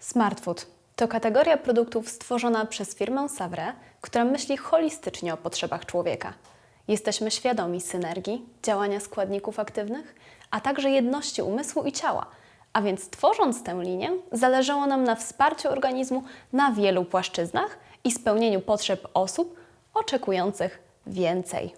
Smart Food to kategoria produktów stworzona przez firmę Savre, która myśli holistycznie o potrzebach człowieka. Jesteśmy świadomi synergii, działania składników aktywnych, a także jedności umysłu i ciała. A więc tworząc tę linię, zależało nam na wsparciu organizmu na wielu płaszczyznach i spełnieniu potrzeb osób oczekujących więcej.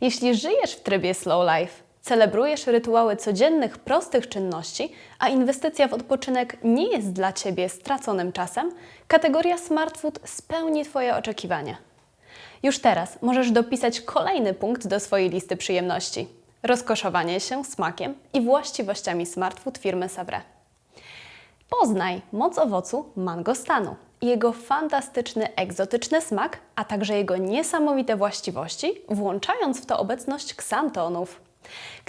Jeśli żyjesz w trybie slow life, celebrujesz rytuały codziennych, prostych czynności, a inwestycja w odpoczynek nie jest dla Ciebie straconym czasem, kategoria Smart Food spełni Twoje oczekiwania. Już teraz możesz dopisać kolejny punkt do swojej listy przyjemności. Rozkoszowanie się smakiem i właściwościami Smart Food firmy Savre. Poznaj moc owocu mangostanu jego fantastyczny, egzotyczny smak, a także jego niesamowite właściwości, włączając w to obecność ksantonów.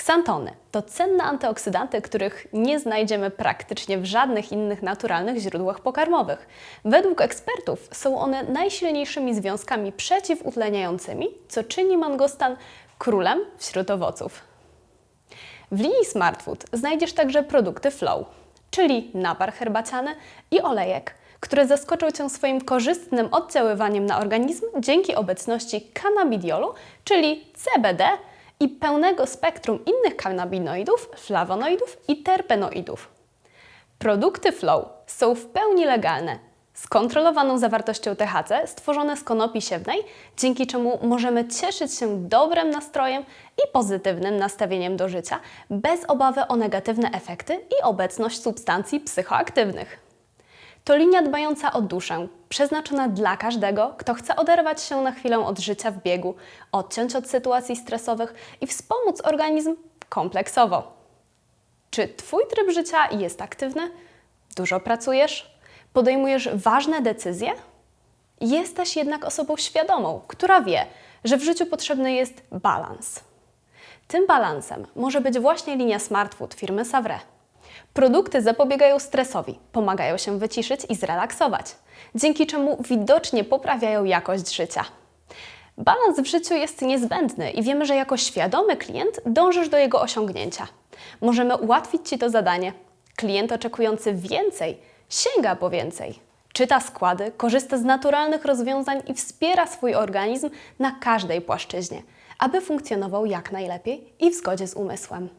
Ksantony to cenne antyoksydanty, których nie znajdziemy praktycznie w żadnych innych naturalnych źródłach pokarmowych. Według ekspertów są one najsilniejszymi związkami przeciwutleniającymi, co czyni mangostan królem wśród owoców. W linii Smart Food znajdziesz także produkty Flow, czyli napar herbaciany i olejek, które zaskoczą Cię swoim korzystnym oddziaływaniem na organizm dzięki obecności cannabidiolu, czyli CBD i pełnego spektrum innych kannabinoidów, flawonoidów i terpenoidów. Produkty Flow są w pełni legalne, z kontrolowaną zawartością THC, stworzone z konopi siewnej, dzięki czemu możemy cieszyć się dobrym nastrojem i pozytywnym nastawieniem do życia, bez obawy o negatywne efekty i obecność substancji psychoaktywnych. To linia dbająca o duszę, przeznaczona dla każdego, kto chce oderwać się na chwilę od życia w biegu, odciąć od sytuacji stresowych i wspomóc organizm kompleksowo. Czy Twój tryb życia jest aktywny? Dużo pracujesz? Podejmujesz ważne decyzje? Jesteś jednak osobą świadomą, która wie, że w życiu potrzebny jest balans. Tym balansem może być właśnie linia Smart Food firmy Savre. Produkty zapobiegają stresowi, pomagają się wyciszyć i zrelaksować, dzięki czemu widocznie poprawiają jakość życia. Balans w życiu jest niezbędny i wiemy, że jako świadomy klient dążysz do jego osiągnięcia. Możemy ułatwić Ci to zadanie. Klient oczekujący więcej sięga po więcej. Czyta składy, korzysta z naturalnych rozwiązań i wspiera swój organizm na każdej płaszczyźnie, aby funkcjonował jak najlepiej i w zgodzie z umysłem.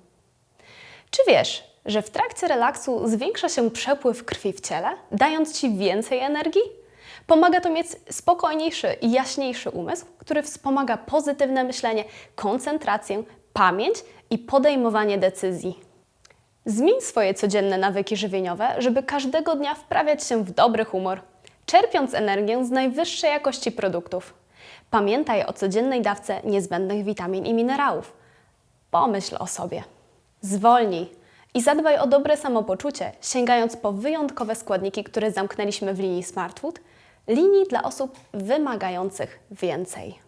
Czy wiesz, że w trakcie relaksu zwiększa się przepływ krwi w ciele, dając Ci więcej energii? Pomaga to mieć spokojniejszy i jaśniejszy umysł, który wspomaga pozytywne myślenie, koncentrację, pamięć i podejmowanie decyzji. Zmień swoje codzienne nawyki żywieniowe, żeby każdego dnia wprawiać się w dobry humor, czerpiąc energię z najwyższej jakości produktów. Pamiętaj o codziennej dawce niezbędnych witamin i minerałów. Pomyśl o sobie. Zwolnij i zadbaj o dobre samopoczucie, sięgając po wyjątkowe składniki, które zamknęliśmy w linii Smart Food, linii dla osób wymagających więcej.